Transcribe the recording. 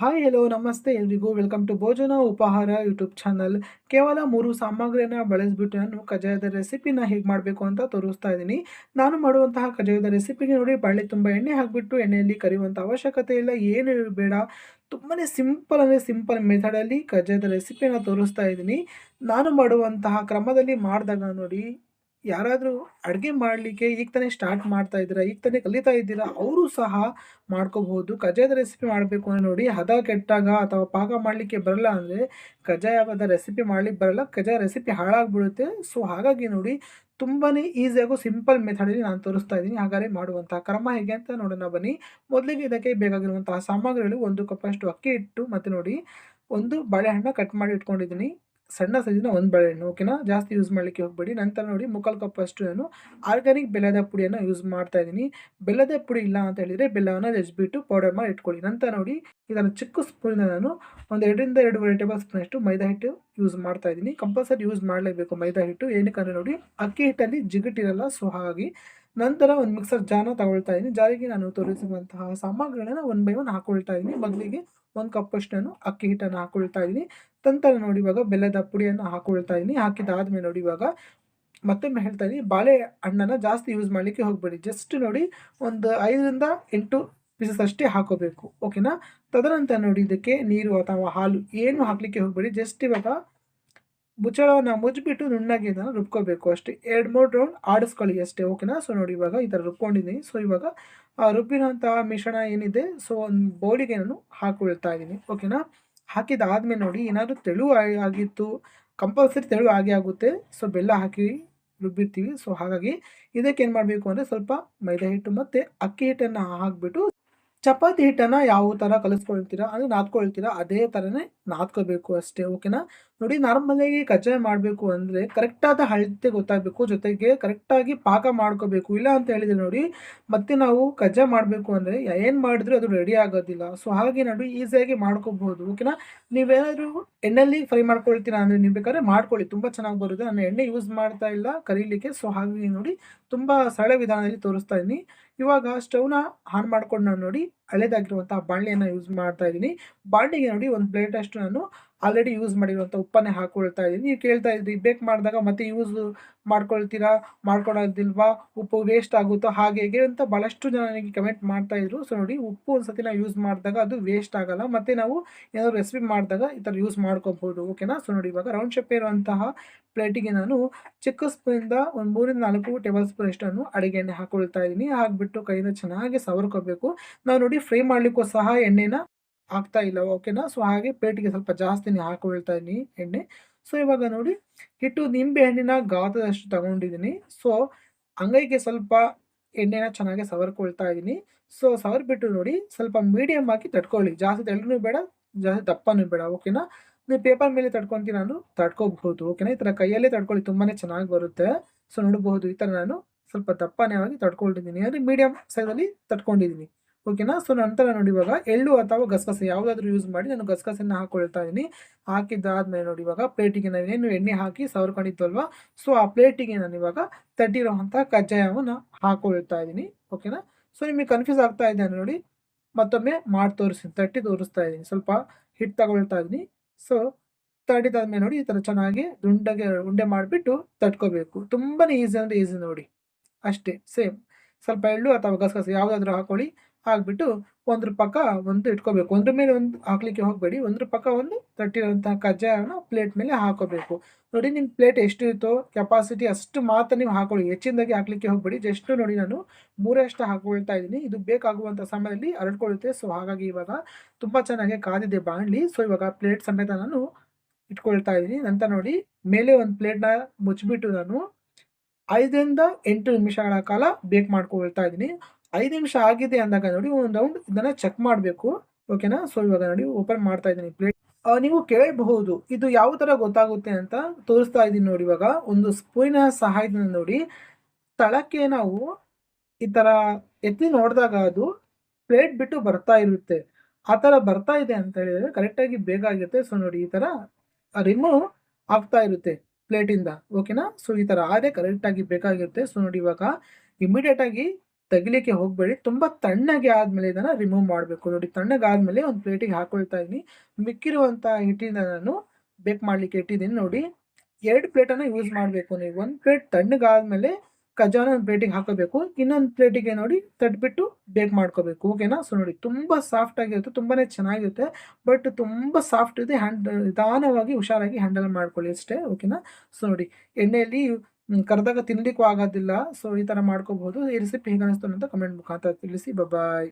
Hi hello ನಮಸ್ತೆ. ಎಲ್ರಿಗೂ welcome to ಭೋಜನ ಉಪಹಾರ ಯೂಟ್ಯೂಬ್ ಚಾನಲ್ ಕೇವಲ ಮೂರು ಸಾಮಗ್ರಿಯನ್ನ ಬಳಸಿಬಿಟ್ಟು ನಾನು ಕಜ್ಜಾಯದ ರೆಸಿಪಿನ ಹೇಗೆ ಮಾಡಬೇಕು ಅಂತ ತೋರಿಸ್ತಾ ಇದ್ದೀನಿ. ನಾನು ಮಾಡುವಂತಹ ಕಜ್ಜಾಯದ ರೆಸಿಪಿಗೆ ನೋಡಿ, ಬಾಳೆ ತುಂಬ ಎಣ್ಣೆ ಹಾಕಿಬಿಟ್ಟು ಎಣ್ಣೆಯಲ್ಲಿ ಕರಿಯುವಂಥ ಅವಶ್ಯಕತೆ ಇಲ್ಲ, ಏನು ಬೇಡ. ತುಂಬಾ ಸಿಂಪಲ್ ಅಂದರೆ ಸಿಂಪಲ್ ಮೆಥಡಲ್ಲಿ ಕಜ್ಜಾಯದ ರೆಸಿಪಿನ ತೋರಿಸ್ತಾ ಇದ್ದೀನಿ. ನಾನು ಮಾಡುವಂತಹ ಕ್ರಮದಲ್ಲಿ ಮಾಡಿದಾಗ ನೋಡಿ ಯಾರಾದರೂ ಅಡುಗೆ ಮಾಡಲಿಕ್ಕೆ ಈಗ ತಾನೇ ಸ್ಟಾರ್ಟ್ ಮಾಡ್ತಾ ಇದ್ದೀರಾ, ಈಗ ತಾನೇ ಕಲಿತಾ ಇದ್ದೀರಾ, ಅವರು ಸಹ ಮಾಡ್ಕೋಬಹುದು. ಕಜ್ಜಾಯದ ರೆಸಿಪಿ ಮಾಡಬೇಕು ಅಂದರೆ ನೋಡಿ, ಹದ ಕೆಟ್ಟಾಗ ಅಥವಾ ಪಾಕ ಮಾಡಲಿಕ್ಕೆ ಬರಲ್ಲ ಅಂದರೆ ಕಜ್ಜಾಯದ ರೆಸಿಪಿ ಮಾಡ್ಲಿಕ್ಕೆ ಬರಲ್ಲ ಕಜ್ಜಾಯ ರೆಸಿಪಿ ಹಾಳಾಗ್ಬಿಡುತ್ತೆ. ಸೊ ಹಾಗಾಗಿ ನೋಡಿ ತುಂಬಾ ಈಸಿಯಾಗೂ ಸಿಂಪಲ್ ಮೆಥಡಲ್ಲಿ ನಾನು ತೋರಿಸ್ತಾ ಇದ್ದೀನಿ. ಹಾಗಾದರೆ ಮಾಡುವಂತಹ ಕ್ರಮ ಹೇಗೆ ಅಂತ ನೋಡೋಣ ಬನ್ನಿ. ಮೊದಲಿಗೆ ಇದಕ್ಕೆ ಬೇಕಾಗಿರುವಂತಹ ಸಾಮಗ್ರಿಗಳು ಒಂದು ಕಪ್ಪಷ್ಟು ಅಕ್ಕಿ ಇಟ್ಟು ಮತ್ತು ನೋಡಿ, ಒಂದು ಬಾಳೆಹಣ್ಣು ಕಟ್ ಮಾಡಿ ಇಟ್ಕೊಂಡಿದ್ದೀನಿ. ಸಣ್ಣ ಸೈಜಿನ ಒಂದು ಬಾಳೆಹಣ್ಣು ಓಕೆನಾ ಜಾಸ್ತಿ ಯೂಸ್ ಮಾಡಲಿಕ್ಕೆ ಹೋಗಬೇಡಿ. ನಂತರ ನೋಡಿ ಮುಕ್ಕಾಲು ಕಪ್ಪಷ್ಟು ನಾನು ಆರ್ಗ್ಯಾನಿಕ್ ಬೆಲ್ಲದ ಪುಡಿಯನ್ನು ಯೂಸ್ ಮಾಡ್ತಾ ಇದ್ದೀನಿ. ಬೆಲ್ಲದ ಪುಡಿ ಇಲ್ಲ ಅಂತ ಹೇಳಿದರೆ ಬೆಲ್ಲವನ್ನು ಜಜ್ಜಿಬಿಟ್ಟು ಪೌಡರ್ ಮಾಡಿ ಇಟ್ಕೊಳ್ಳಿ. ನಂತರ ನೋಡಿ ಇದನ್ನು ಚಿಕ್ಕ ಸ್ಪೂನಿಂದ ನಾನು ಒಂದು ಎರಡರಿಂದ ಎರಡೂವರೆ ಟೇಬಲ್ ಸ್ಪೂನಷ್ಟು ಮೈದಾ ಹಿಟ್ಟು ಯೂಸ್ ಮಾಡ್ತಾ ಇದ್ದೀನಿ. ಕಂಪಲ್ಸರಿ ಯೂಸ್ ಮಾಡಲೇಬೇಕು ಮೈದಾ ಹಿಟ್ಟು. ಏನಕ್ಕೆ ನೋಡಿ ಅಕ್ಕಿ ಹಿಟ್ಟಲ್ಲಿ ಜಿಗಟಿರಲ್ಲ ಸೊ ಹಾಗಾಗಿ ನಂತರ ಒಂದು ಮಿಕ್ಸರ್ ಜಾನ ತಗೊಳ್ತಾ ಇದ್ದೀನಿ. ಜಾರಿಗೆ ನಾನು ತೋರಿಸಿರುವಂತಹ ಸಾಮಗ್ರಿಗಳನ್ನು ಒನ್ ಬೈ ಒನ್ ಹಾಕೊಳ್ತಾ ಇದ್ದೀನಿ. ಮೊದಲಿಗೆ ಒಂದು ಕಪ್ಪಷ್ಟು ನಾನು ಅಕ್ಕಿ ಹಿಟ್ಟನ್ನು ಹಾಕೊಳ್ತಾ ಇದ್ದೀನಿ. ನಂತರ ನೋಡಿ ಇವಾಗ ಬೆಲ್ಲದ ಪುಡಿಯನ್ನು ಹಾಕೊಳ್ತಾ ಇದ್ದೀನಿ. ಹಾಕಿದಾದ್ಮೇಲೆ ನೋಡಿ ಇವಾಗ ಮತ್ತೊಮ್ಮೆ ಹೇಳ್ತಾ ಇದ್ದೀನಿ. ಬಾಳೆ ಹಣ್ಣನ್ನು ಜಾಸ್ತಿ ಯೂಸ್ ಮಾಡಲಿಕ್ಕೆ ಹೋಗಬೇಡಿ. ಜಸ್ಟ್ ನೋಡಿ ಒಂದು ಐದರಿಂದ ಎಂಟು ಪೀಸಸ್ ಅಷ್ಟೇ ಹಾಕೋಬೇಕು. ಓಕೆನಾ ತದನಂತರ ನೋಡಿ ಇದಕ್ಕೆ ನೀರು ಅಥವಾ ಹಾಲು ಏನು ಹಾಕಲಿಕ್ಕೆ ಹೋಗಬೇಡಿ. ಜಸ್ಟ್ ಇವಾಗ ಮುಚ್ಚಳವನ್ನು ಮುಚ್ಚಿಬಿಟ್ಟು ನುಣ್ಣಗೆ ಇದನ್ನು ರುಬ್ಕೋಬೇಕು ಅಷ್ಟೇ. ಎರಡು, ಮೂರು ರೌಂಡ್ ಆಡಿಸ್ಕೊಳ್ಳಿ ಅಷ್ಟೇ ಓಕೆನಾ ಸೊ ನೋಡಿ ಇವಾಗ ಈ ಥರ ರುಬ್ಕೊಂಡಿದ್ದೀನಿ. ಸೊ ಇವಾಗ ರುಬ್ಬಿರೋಂತಹ ಮಿಶ್ರಣ ಏನಿದೆ ಸೊ ಒಂದು ಬೌಲಿಗೆ ನಾನು ಹಾಕೊಳ್ತಾ ಇದ್ದೀನಿ ಓಕೆನಾ ಹಾಕಿದಾದ್ಮೇಲೆ ನೋಡಿ, ಏನಾದರೂ ತೆಳು ಆಗಿತ್ತು ಕಂಪಲ್ಸರಿ ತೆಳು ಆಗೇ ಆಗುತ್ತೆ ಸೊ ಬೆಲ್ಲ ಹಾಕಿ ರುಬ್ಬಿರ್ತೀವಿ. ಸೊ ಹಾಗಾಗಿ ಇದಕ್ಕೆ ಏನು ಮಾಡಬೇಕು ಅಂದರೆ ಸ್ವಲ್ಪ ಮೈದಾ ಹಿಟ್ಟು ಮತ್ತು ಅಕ್ಕಿ ಹಿಟ್ಟನ್ನು ಹಾಕಿಬಿಟ್ಟು ಚಪಾತಿ ಹಿಟ್ಟನ್ನು ಯಾವ ಥರ ಕಲಿಸ್ಕೊಳ್ತೀರಾ ಅಂದರೆ ನಾದ್ಕೊಳ್ತೀರಾ, ಅದೇ ಥರನೇ ನಾದ್ಕೋಬೇಕು ಅಷ್ಟೇ ಓಕೆನಾ ನೋಡಿ ನಾರ್ಮಲಾಗಿ ಕಜ್ಜಾಯ ಮಾಡಬೇಕು ಅಂದರೆ ಕರೆಕ್ಟಾದ ಅಳತೆ ಗೊತ್ತಾಗಬೇಕು. ಜೊತೆಗೆ ಕರೆಕ್ಟಾಗಿ ಪಾಕ ಮಾಡ್ಕೋಬೇಕು. ಇಲ್ಲ ಅಂತ ಹೇಳಿದರೆ ನೋಡಿ ಮತ್ತೆ ನಾವು ಕಜ್ಜಾಯ ಮಾಡಬೇಕು ಅಂದರೆ ಏನು ಮಾಡಿದ್ರೆ ಅದು ರೆಡಿ ಆಗೋದಿಲ್ಲ. ಸೊ ಹಾಗೆ ನೋಡಿ ಈಸಿಯಾಗಿ ಮಾಡ್ಕೋಬಹುದು. ಓಕೆನಾ ನೀವೇನಾದರೂ ಎಣ್ಣೆಯಲ್ಲಿ ಫ್ರೈ ಮಾಡ್ಕೊಳ್ತೀರಾ ಅಂದರೆ ನೀವು ಬೇಕಾದ್ರೆ ಮಾಡ್ಕೊಳ್ಳಿ. ತುಂಬ ಚೆನ್ನಾಗಿ ಬರುತ್ತೆ. ನಾನು ಎಣ್ಣೆ ಯೂಸ್ ಮಾಡ್ತಾ ಇಲ್ಲ ಕರೀಲಿಕ್ಕೆ. ಸೊ ಹಾಗಾಗಿ ನೋಡಿ ತುಂಬ ಸರಳ ವಿಧಾನದಲ್ಲಿ ತೋರಿಸ್ತಾ ಇದ್ದೀನಿ ಇವಾಗ ಸ್ಟವ್ನ ಆನ್ ಮಾಡ್ಕೊಂಡು ನಾನು ನೋಡಿ ಹಳೇದಾಗಿರುವಂಥ ಬಾಣಲೆಯನ್ನು ಯೂಸ್ ಮಾಡ್ತಾ ಇದ್ದೀನಿ ಬಾಣಲೆಗೆ ನೋಡಿ ಒಂದು ಪ್ಲೇಟಷ್ಟು ನಾನು ಆಲ್ರೆಡಿ ಯೂಸ್ ಮಾಡಿರುವಂಥ ಉಪ್ಪನ್ನೇ ಹಾಕ್ಕೊಳ್ತಾ ಇದ್ದೀನಿ. ನೀವು ಕೇಳ್ತಾ ಇದ್ರಿ, ಬೇಕ್ ಮಾಡಿದಾಗ ಮತ್ತೆ ಯೂಸ್ ಮಾಡ್ಕೊಳ್ತೀರಾ ಮಾಡ್ಕೊಳ್ಳೋದಿಲ್ವಾ ಉಪ್ಪು ವೇಸ್ಟ್ ಆಗುತ್ತೋ ಹಾಗೆ ಹೇಗೆ ಅಂತ ಭಾಳಷ್ಟು ಜನ ನನಗೆ ಕಮೆಂಟ್ ಮಾಡ್ತಾ ಇದ್ರು. ಸೊ ನೋಡಿ, ಉಪ್ಪು ಒಂದ್ಸತಿ ನಾವು ಯೂಸ್ ಮಾಡಿದಾಗ ಅದು ವೇಸ್ಟ್ ಆಗಲ್ಲ. ಮತ್ತು ನಾವು ಏನಾದರೂ ರೆಸಿಪಿ ಮಾಡಿದಾಗ ಈ ಥರ ಯೂಸ್ ಮಾಡ್ಕೊಬೋದು ಓಕೆನಾ ಸೊ ನೋಡಿ, ಇವಾಗ ರೌಂಡ್ ಶೇಪ್ ಇರುವಂತಹ ಪ್ಲೇಟಿಗೆ ನಾನು ಚಿಕ್ಕ ಸ್ಪೂನಿಂದ ಒಂದು ಮೂರಿಂದ ನಾಲ್ಕು ಟೇಬಲ್ ಸ್ಪೂನ್ ಅಷ್ಟನ್ನು ಅಡುಗೆ ಎಣ್ಣೆ ಹಾಕೊಳ್ತಾ ಇದ್ದೀನಿ. ಹಾಕ್ಬಿಟ್ಟು ಕೈಯಿಂದ ಚೆನ್ನಾಗಿ ಸವರ್ಕೋಬೇಕು. ನಾವು ನೋಡಿ ಫ್ರೈ ಮಾಡಲಿಕ್ಕೂ ಸಹ ಎಣ್ಣೆನ ಆಗ್ತಾ ಇಲ್ಲ. ಓಕೆನಾ ಸೊ ಹಾಗೆ ಪೇಟಿಗೆ ಸ್ವಲ್ಪ ಜಾಸ್ತಿನೇ ಹಾಕೊಳ್ತಾ ಇದ್ದೀನಿ ಎಣ್ಣೆ. ಸೊ ಇವಾಗ ನೋಡಿ, ಹಿಟ್ಟು ನಿಂಬೆ ಹಣ್ಣಿನ ಗಾತ್ರದಷ್ಟು ತಗೊಂಡಿದ್ದೀನಿ ಸೊ ಅಂಗೈಗೆ ಸ್ವಲ್ಪ ಎಣ್ಣೆನ ಚೆನ್ನಾಗಿ ಸವರ್ಕೊಳ್ತಾ ಇದ್ದೀನಿ. ಸೊ ಸವರ್ಬಿಟ್ಟು ನೋಡಿ, ಸ್ವಲ್ಪ ಮೀಡಿಯಮ್ ಹಾಕಿ ತಡ್ಕೊಳ್ಳಿ ಜಾಸ್ತಿ ತೆಳ್ಳನೂ ಬೇಡ, ಜಾಸ್ತಿ ದಪ್ಪನೂ ಬೇಡ. ಓಕೆನಾ ನೀವು ಪೇಪರ್ ಮೇಲೆ ತಡ್ಕೊತೀನಿ ನಾನು ತಡ್ಕೋಬಹುದು ಓಕೆನಾ ಈ ಥರ ಕೈಯಲ್ಲೇ ತಡ್ಕೊಳ್ಳಿ ತುಂಬಾ ಚೆನ್ನಾಗಿ ಬರುತ್ತೆ. ಸೊ ನೋಡಬಹುದು, ಈ ಥರ ನಾನು ಸ್ವಲ್ಪ ದಪ್ಪನೇ ಆಗಿ ತಡ್ಕೊಂಡಿದ್ದೀನಿ ಅಂದರೆ ಮೀಡಿಯಮ್ ಸೈಜಲ್ಲಿ ತಡ್ಕೊಂಡಿದ್ದೀನಿ ಓಕೆನಾ? ಸೊ ನಂತರ ನೋಡಿ ಇವಾಗ ಎಳ್ಳು ಅಥವಾ ಗಸಗಸೆ ಯಾವುದಾದ್ರೂ ಯೂಸ್ ಮಾಡಿ ನಾನು ಗಸಗಸೆಯನ್ನು ಹಾಕೊಳ್ತಾ ಇದ್ದೀನಿ ಹಾಕಿದ್ದಾದ್ಮೇಲೆ ನೋಡಿ ಇವಾಗ ಪ್ಲೇಟಿಗೆ ಏನು ಎಣ್ಣೆ ಹಾಕಿ ಸವರ್ಕೊಂಡಿತ್ತು ಅಲ್ವಾ ಸೊ ಆ ಪ್ಲೇಟಿಗೆ ನಾನು ಇವಾಗ ತಟ್ಟಿರೋವಂಥ ಕಜ್ಜಾಯವನ್ನು ಹಾಕೊಳ್ತಾ ಇದ್ದೀನಿ ಓಕೆನಾ? ಸೊ ನಿಮಗೆ ಕನ್ಫ್ಯೂಸ್ ಆಗ್ತಾ ಇದೆ ನೋಡಿ ಮತ್ತೊಮ್ಮೆ ಮಾಡಿ ತೋರಿಸ್ತೀನಿ. ತಟ್ಟಿ ತೋರಿಸ್ತಾ ಇದ್ದೀನಿ ಸ್ವಲ್ಪ ಹಿಟ್ಟು ತಗೊಳ್ತಾ ಇದ್ದೀನಿ ಸೊ ತಟ್ಟಿದಾದ್ಮೇಲೆ ನೋಡಿ ಈ ಥರ ಚೆನ್ನಾಗಿ ದುಂಡಗೆ ಉಂಡೆ ಮಾಡಿಬಿಟ್ಟು ತಟ್ಕೋಬೇಕು. ತುಂಬಾ ಈಸಿ ಅಂದರೆ ಈಸಿ ನೋಡಿ. ಅಷ್ಟೇ ಸೇಮ್ ಸ್ವಲ್ಪ ಎಳ್ಳು ಅಥವಾ ಗಸಗಸೆ ಯಾವುದಾದ್ರೂ ಹಾಕೊಳ್ಳಿ. ಹಾಕ್ಬಿಟ್ಟು ಒಂದ್ರ ಪಕ್ಕ ಒಂದು ಇಟ್ಕೋಬೇಕು. ಒಂದ್ರ ಮೇಲೆ ಒಂದು ಹಾಕ್ಲಿಕ್ಕೆ ಹೋಗಬೇಡಿ. ಒಂದ್ರ ಪಕ್ಕ ಒಂದು ತಟ್ಟಿರುವಂತಹ ಕಜ್ಜಾಯನ ಪ್ಲೇಟ್ ಮೇಲೆ ಹಾಕೋಬೇಕು. ನೋಡಿ ನಿಮ್ಮ ಪ್ಲೇಟ್ ಎಷ್ಟು ಇರುತ್ತೋ ಕೆಪಾಸಿಟಿ ಅಷ್ಟು ಮಾತ್ರ ನೀವು ಹಾಕೊಳ್ಳಿ. ಹೆಚ್ಚಿನದಾಗಿ ಹಾಕ್ಲಿಕ್ಕೆ ಹೋಗಬೇಡಿ. ಜಸ್ಟ್ ನೋಡಿ ನಾನು ಮೂರಷ್ಟು ಹಾಕೊಳ್ತಾ ಇದ್ದೀನಿ. ಇದು ಬೇಕಾಗುವಂಥ ಸಮಯದಲ್ಲಿ ಹರಡ್ಕೊಳ್ಳುತ್ತೆ ಸೊ ಹಾಗಾಗಿ ಇವಾಗ ತುಂಬ ಚೆನ್ನಾಗಿ ಕಾದಿದೆ ಬಾಣ್ಲಿ. ಸೊ ಇವಾಗ ಪ್ಲೇಟ್ ಸಮೇತ ನಾನು ಇಟ್ಕೊಳ್ತಾ ಇದ್ದೀನಿ. ನಂತರ ನೋಡಿ ಮೇಲೆ ಒಂದು ಪ್ಲೇಟ್ನ ಮುಚ್ಚಿಬಿಟ್ಟು ನಾನು ಐದರಿಂದ ಎಂಟು ನಿಮಿಷಗಳ ಕಾಲ ಬೇಕ್ ಮಾಡ್ಕೊಳ್ತಾ ಇದ್ದೀನಿ. ಐದು ನಿಮಿಷ ಆಗಿದೆ ಅಂದಾಗ ನೋಡಿ ಒಂದು ರೌಂಡ್ ಇದನ್ನು ಚೆಕ್ ಮಾಡಬೇಕು. ಓಕೆನಾ ಸೊ ಇವಾಗ ನೋಡಿ ಓಪನ್ ಮಾಡ್ತಾ ಇದ್ದೀನಿ ಪ್ಲೇಟ್ ನೀವು ಕೇಳಬಹುದು. ಇದು ಯಾವ ಥರ ಗೊತ್ತಾಗುತ್ತೆ ಅಂತ ತೋರಿಸ್ತಾ ಇದ್ದೀನಿ ನೋಡಿ ಇವಾಗ. ಒಂದು ಸ್ಪೂನ ಸಹಾಯದಿಂದ ನೋಡಿ ತಳಕ್ಕೆ ನಾವು ಈ ಥರ ಎತ್ತಿ ನೋಡಿದಾಗ ಅದು ಪ್ಲೇಟ್ ಬಿಟ್ಟು ಬರ್ತಾ ಇರುತ್ತೆ. ಆ ಥರ ಬರ್ತಾ ಇದೆ ಅಂತ ಹೇಳಿದರೆ ಕರೆಕ್ಟಾಗಿ ಬೇಗ ಆಗುತ್ತೆ. ಸೊ ನೋಡಿ ಈ ಥರ ರಿಮೂವ್ ಆಗ್ತಾ ಇರುತ್ತೆ. ಪ್ಲೇಟಿಂದ ಓಕೆನಾ ಸೊ ಈ ಥರ ಆದರೆ ಕರೆಕ್ಟಾಗಿ ಬೇಕಾಗಿರುತ್ತೆ. ಸೊ ನೋಡಿ ಇವಾಗ ಇಮಿಡಿಯೇಟಾಗಿ ತೆಗಿಲಿಕ್ಕೆ ಹೋಗಬೇಡಿ. ತುಂಬ ತಣ್ಣಗೆ ಆದಮೇಲೆ ಇದನ್ನು ರಿಮೂವ್ ಮಾಡಬೇಕು. ನೋಡಿ ತಣ್ಣಗಾದಮೇಲೆ ಒಂದು ಪ್ಲೇಟಿಗೆ ಹಾಕೊಳ್ತಾ ಇದ್ದೀನಿ. ಮಿಕ್ಕಿರುವಂಥ ಹಿಟ್ಟಿನ ನಾನು ಬೇಕ್ ಮಾಡಲಿಕ್ಕೆ ಇಟ್ಟಿದ್ದೀನಿ. ನೋಡಿ, ಎರಡು ಪ್ಲೇಟನ್ನು ಯೂಸ್ ಮಾಡಬೇಕು ನೀವು. ಒಂದು ಪ್ಲೇಟ್ ತಣ್ಣಗಾದಮೇಲೆ ಕಜ್ಜಾನ ಒಂದು ಪ್ಲೇಟಿಗೆ ಹಾಕೋಬೇಕು ಇನ್ನೊಂದು ಪ್ಲೇಟಿಗೆ ನೋಡಿ ತಟ್ಬಿಟ್ಟು ಬೇಕ್ ಮಾಡ್ಕೋಬೇಕು ಓಕೆನಾ ಸೊ ನೋಡಿ ತುಂಬ ಸಾಫ್ಟ್ ಆಗಿರುತ್ತೆ ತುಂಬಾ ಚೆನ್ನಾಗಿರುತ್ತೆ ಬಟ್ ತುಂಬ ಸಾಫ್ಟ್ ಇದೆ. ಹ್ಯಾಂಡ್ ನಿಧಾನವಾಗಿ ಹುಷಾರಾಗಿ ಹ್ಯಾಂಡಲ್ ಮಾಡ್ಕೊಳ್ಳಿ ಅಷ್ಟೇ. ಓಕೆನಾ ಸೊ ನೋಡಿ ಎಣ್ಣೆಯಲ್ಲಿ ಕರೆದಾಗ ತಿನ್ಲಿಕ್ಕೂ ಆಗೋದಿಲ್ಲ. ಸೊ ಈ ಥರ ಮಾಡ್ಕೋಬಹುದು ಈ ರೆಸಿಪಿ ಹೇಗೆ ಅನಿಸ್ತು ಅಂತ ಕಮೆಂಟ್ ಮುಖಾಂತರ ತಿಳಿಸಿ. ಬಾಯ್